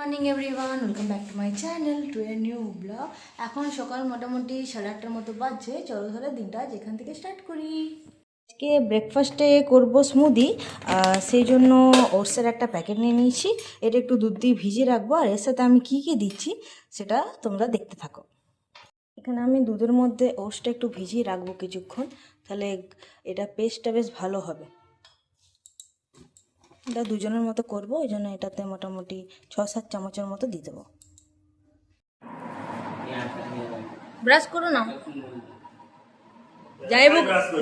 Morning everyone welcome back to my channel to a new blog এখন সকাল মোটামুটি সাড়ে আটটার মতো বাজছে। চলো ধরে দিনটা যেখান থেকে স্টার্ট করি। আজকে ব্রেকফাস্টে করব স্মুদি সেই জন্য ওটসের একটা প্যাকেট নিয়ে নিয়েছি। এটা একটু দুধ দিয়ে ভিজিয়ে রাখব। আর এর সাথে আমি কী কী দিচ্ছি, সেটা তোমরা দেখতে থাকো। এখানে আমি দুধের মধ্যে ওটসটা একটু ভিজিয়ে রাখব কিছুক্ষণ। তাহলে এটা পেস্টটা বেশ ভালো হবে। এটা দুজনের মতো করব ওই জন্য এটাতে মোটামুটি ছ সাত চামচের মতো দিয়ে দেবো। ব্রাশ করো না। জাইবু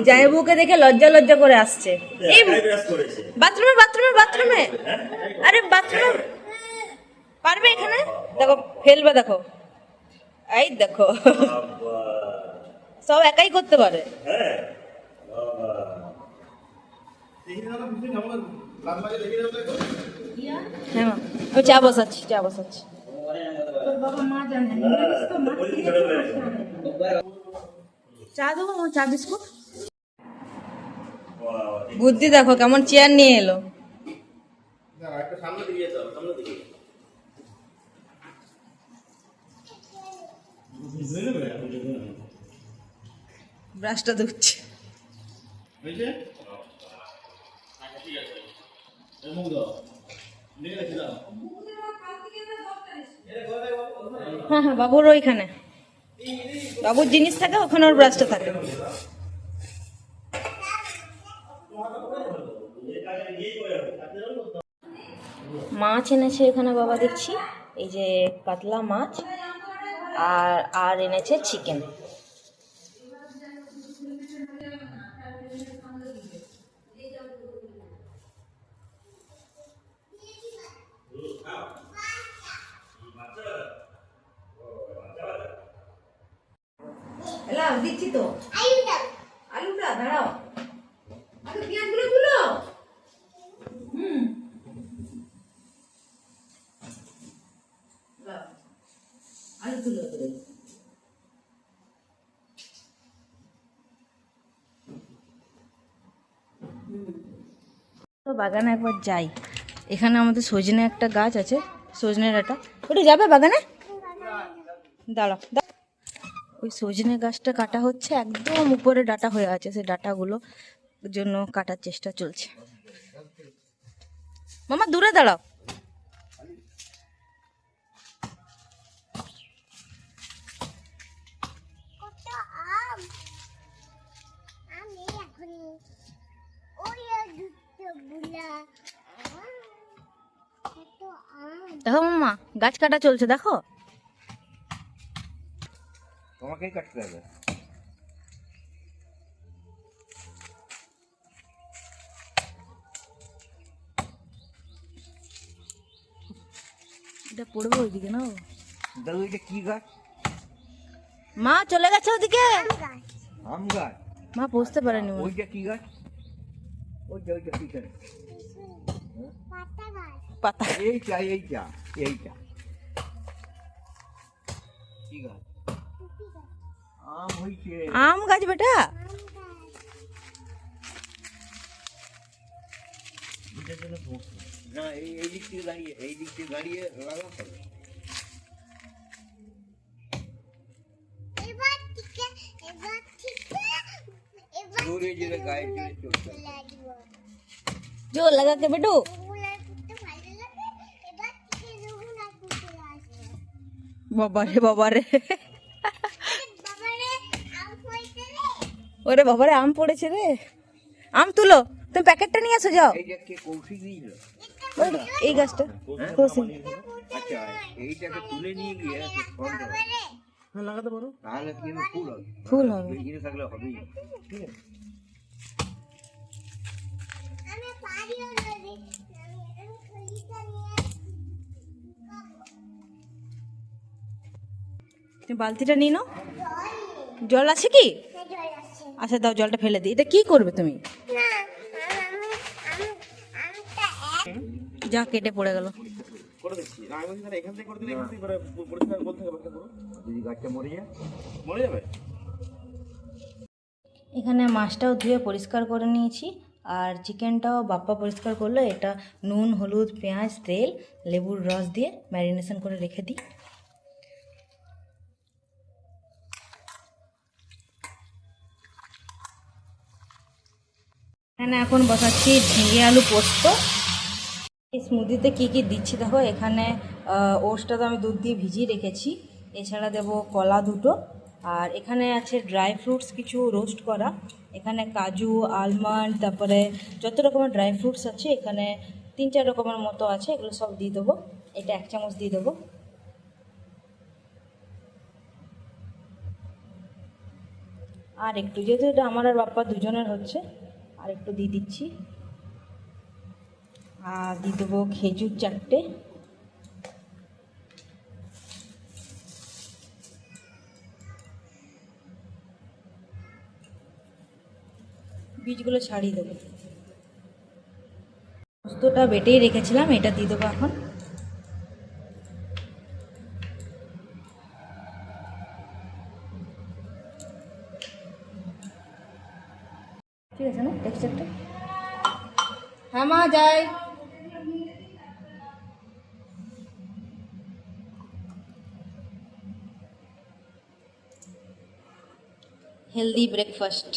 জাইবুকে দেখে লজ্জা লজ্জা করে আসছে। এই বাথরুমে বাথরুমে বাথরুমে। আরে বাথরুমে। পারবে এখানে? দেখো ফেলবে দেখো। এই দেখো। সব একাই করতে পারে। হ্যাঁ আমি চা বসাচ্ছি চা বসাচ্ছি। চা দেবো আমার চা, বিস্কুট? বুদ্ধি দেখো, কেমন চেয়ার নিয়ে এলো। ব্রাশটা ধুচ্ছে হ্যাঁ হ্যাঁ বাবুর ওইখানে। বাবুর জিনিস থাকে, ওখানে ওর ব্রাশটা থাকে। মাছ এনেছে এখানে বাবা, দেখছি। এই যে কাতলা মাছ, আর আর এনেছে চিকেন দিচ্ছি তো। আলুটা। দাঁড়াও। আগে পেঁয়াজগুলো তুলো। হুম। আলু তুলো তুলো তো বাগানে একবার যাই। এখানে আমাদের সজনে একটা গাছ আছে সজনে ডাটা। ওটা যাবে বাগানে? দাঁড়াও দাঁড়াও। ওই সজনে গাছটা কাটা হচ্ছে একদম উপরে ডাটা হয়ে আছে সেই ডাটাগুলো জন্য কাটার চেষ্টা চলছে। মামা দূরে দাঁড়াও। দেখো মামা গাছ কাটা চলছে দেখো। তোমাকেই কাটতে হবে এটা পড়বে ওইদিকে না দাদু এটা কি গাছ মা চলে গেছে ওদিকে গাছ আম গাছ মা বুঝতে পারেনি মনে হয়। ওইটা কি গাছ ওইটা ওইটা পিছনে পাতা গাছ পাতা এইটা এইটা এইটা কি গাছ টুপি গাছ আম হইছে আম গাছ বেটা আম গাছ এটার জন্য ওরে বাবারে, আম পড়েছে রে। আম তুলো, তুমি প্যাকেটটা নিয়ে আসো, যাও। এই গাছটা বালতিটা নিয়ে নাও। জল আছে কি? আচ্ছা দাও জলটা ফেলে দিই। এটা কি করবে তুমি? যা কেটে পড়ে গেল। এখানে মাছটাও ধুয়ে পরিষ্কার করে নিয়েছি আর চিকেনটাও বাপ্পা পরিষ্কার করল। এটা নুন হলুদ পেঁয়াজ তেল লেবুর রস দিয়ে ম্যারিনেশন করে রেখে দিই। এখানে এখন বসাচ্ছি ঝিঙে আলু পোস্ত। এই স্মুদিতে কী কী দিচ্ছি দেখো, এখানে ওটসটা তো আমি দুধ দিয়ে ভিজিয়ে রেখেছি, এছাড়া দেবো কলা দুটো। আর এখানে আছে ড্রাই ফ্রুটস কিছু রোস্ট করা। এখানে কাজু, আলমন্ড, তারপরে যত রকমের ড্রাই ফ্রুটস আছে, এখানে তিন চার রকমের মতো আছে, এগুলো সব দিয়ে দেবো। এটা এক চামচ দিয়ে দেবো। আর একটু যেহেতু এটা আমার আর বাপ্পা দুজনের হচ্ছে আর একটু দিয়ে দিচ্ছি। আর দিয়ে দেবো খেজুর চারটে। বীজগুলো ছাড়িয়ে দেবো। পোস্তটা বেটেই রেখেছিলাম, এটা দিয়ে দেবো এখন। ঠিক আছে না? টেক্সচারটা হ্যাঁ মা যাই। হেলদি ব্রেকফাস্ট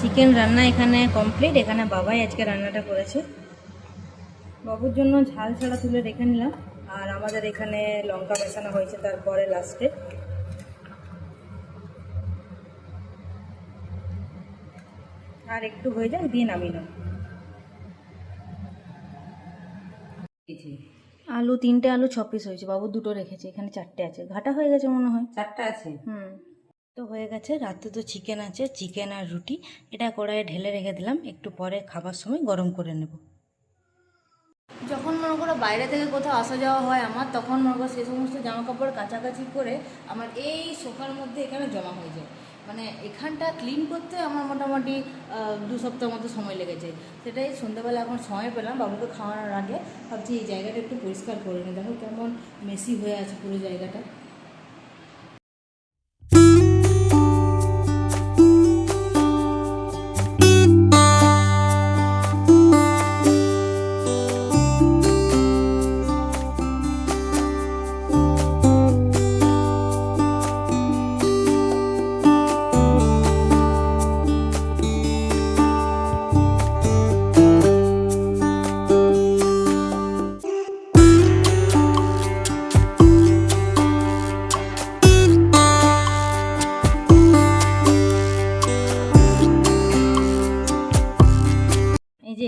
চিকেন রান্না এখানে কমপ্লিট এখানে বাবাই আজকে রান্নাটা করেছে। বাবুর জন্য ঝাল ছাড়া তুলে রেখে নিলাম। আর আমাদের এখানে লঙ্কা মেশানো হয়েছে তারপরে লাস্টে আর একটু হয়ে যাক দিয়ে নামিয়ে নাও। আলু তিনটে আলু ছ পিস হয়েছে। বাবু দুটো রেখেছে এখানে চারটে আছে। ঘাটা হয়ে গেছে মনে হয়। চারটে আছে? হুম। তো হয়ে গেছে রাতে তো চিকেন আছে চিকেন আর রুটি। এটা কড়াইয়ে ঢেলে রেখে দিলাম। একটু পরে খাবার সময় গরম করে নেব। যখন মনে করো বাইরে থেকে কোথাও আসা যাওয়া হয় আমার, তখন মনে করো সে সমস্ত জামা কাপড় কাচাকাচি করে আমার এই সোফার মধ্যে এখানে জমা হয়ে যায়। মানে এখানটা ক্লিন করতে আমার মোটামুটি দু সপ্তাহ মতো সময় লেগেছে। সেটাই সন্ধ্যাবেলা এখন সময় পেলাম, বাবুকে খাওয়ানোর আগে। ভাবছি এই জায়গাটা একটু পরিষ্কার করে নিই দেখো কেমন মেসি হয়ে আছে পুরো জায়গাটা।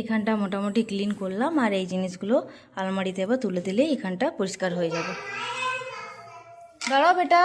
এখানটা মোটামুটি ক্লিন করলাম আর এই জিনিসগুলো আলমারিতে আবার তুলে দিলে এখানটা পরিষ্কার হয়ে যাবে। দাঁড়াও বেটা।